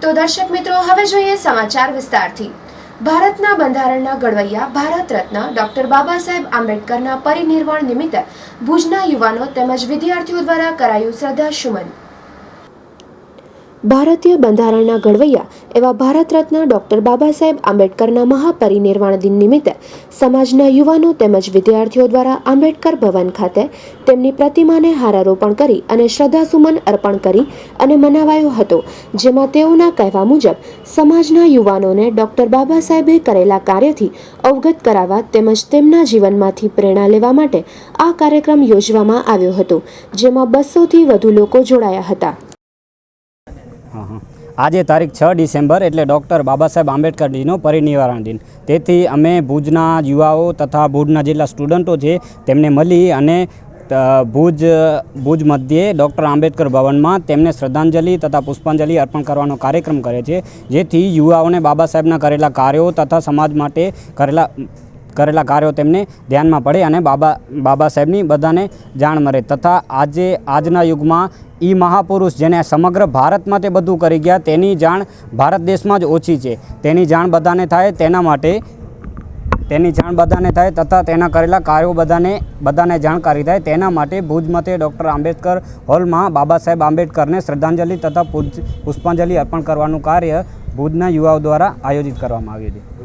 તો દર્શક મિત્રો, હવે જોઈએ સમાચાર વિસ્તારથી. ભારતના બંધારણના ઘડવૈયા ભારત રત્ન ડોક્ટર બાબા સાહેબ આંબેડકરના પરિનિર્વાણ નિમિત્તે ભુજના યુવાનો તેમજ વિદ્યાર્થીઓ દ્વારા કરાયું શ્રદ્ધાસુમન ભારતીય બંધારણના ઘડવૈયા એવા ભારત રત્ન ડોક્ટર બાબા સાહેબ આંબેડકરના મહાપરિનિર્વાણ દિન નિમિત્તે સમાજના યુવાનો તેમજ વિદ્યાર્થીઓ દ્વારા આંબેડકર ભવન ખાતે તેમની પ્રતિમાને હારારોપણ કરી અને શ્રદ્ધાસુમન અર્પણ કરી અને મનાવાયો હતો, જેમાં તેઓના કહેવા મુજબ સમાજના યુવાનોને ડોક્ટર બાબા સાહેબે કરેલા કાર્યથી અવગત કરાવવા તેમજ તેમના જીવનમાંથી પ્રેરણા લેવા માટે આ કાર્યક્રમ યોજવામાં આવ્યો હતો, જેમાં બસોથી વધુ લોકો જોડાયા હતા. આજે તારીખ છ ડિસેમ્બર એટલે ડૉક્ટર બાબા સાહેબ આંબેડકરજીનો પરિનિવારણ દિન. તેથી અમે ભુજના યુવાઓ તથા ભુજના જેટલા સ્ટુડન્ટો છે, તેમને મળી અને ભુજ ભુજ મધ્યે ડૉક્ટર આંબેડકર ભવનમાં તેમને શ્રદ્ધાંજલિ તથા પુષ્પાંજલિ અર્પણ કરવાનો કાર્યક્રમ કરે છે, જેથી યુવાઓને બાબા સાહેબના કરેલા કાર્યો તથા સમાજ માટે કરેલા કરેલા કાર્યો તેમને ધ્યાનમાં પડે અને બાબા બાબા સાહેબની બધાને જાણ મળે તથા આજે, આજના યુગમાં એ મહાપુરુષ જેને સમગ્ર ભારતમાં તે બધું કરી ગયા, તેની જાણ ભારત દેશમાં જ ઓછી છે. તેની જાણ બધાને થાય તેના માટે, તેની જાણ બધાને થાય તથા તેના કરેલા કાર્યો બધાને બધાને જાણકારી થાય તેના માટે ભુજ મતે ડૉક્ટર આંબેડકર હોલમાં બાબા સાહેબ આંબેડકરને શ્રદ્ધાંજલિ તથા પુષ્પાંજલિ અર્પણ કરવાનું કાર્ય ભુજના યુવાઓ દ્વારા આયોજિત કરવામાં આવ્યું છે.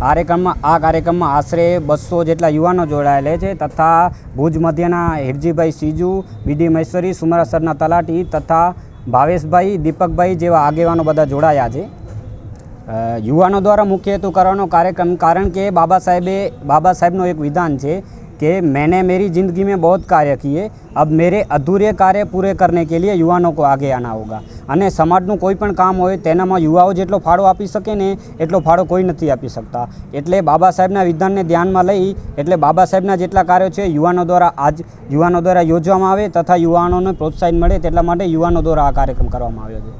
કાર્યક્રમમાં આ કાર્યક્રમમાં આશરે બસો જેટલા યુવાનો જોડાયેલા છે તથા ભુજ મધ્યના હિરજીભાઈ સીજુ બીડી મહેશ્વરી સુમરાસરના તલાટી તથા ભાવેશભાઈ, દીપકભાઈ જેવા આગેવાનો બધા જોડાયા છે. યુવાનો દ્વારા મુખ્ય હેતુ કરવાનો કાર્યક્રમ કારણ કે બાબા સાહેબે બાબા સાહેબનું એક વિધાન છે कि मैंने मेरी ज़िंदगी में बहुत कार्य किए अब मेरे अधूरे कार्य पूरे करने के लिए યુવાનો को આગે આના હોગા અને સમાજનું કોઈ પણ કામ હોય તેનામાં યુવાઓ જેટલો ફાળો આપી શકે ને એટલો ફાળો કોઈ નથી આપી શકતા એટલે બાબા સાહેબના વિધાનને ધ્યાનમાં લઈ એટલે બાબા સાહેબના જેટલા કાર્યો છે યુવાનો દ્વારા આજ યુવાનો દ્વારા યોજવામાં આવે તથા યુવાનોને પ્રોત્સાહન મળે તેટલા માટે યુવાનો દ્વારા આ કાર્યક્રમ કરવામાં આવ્યો છે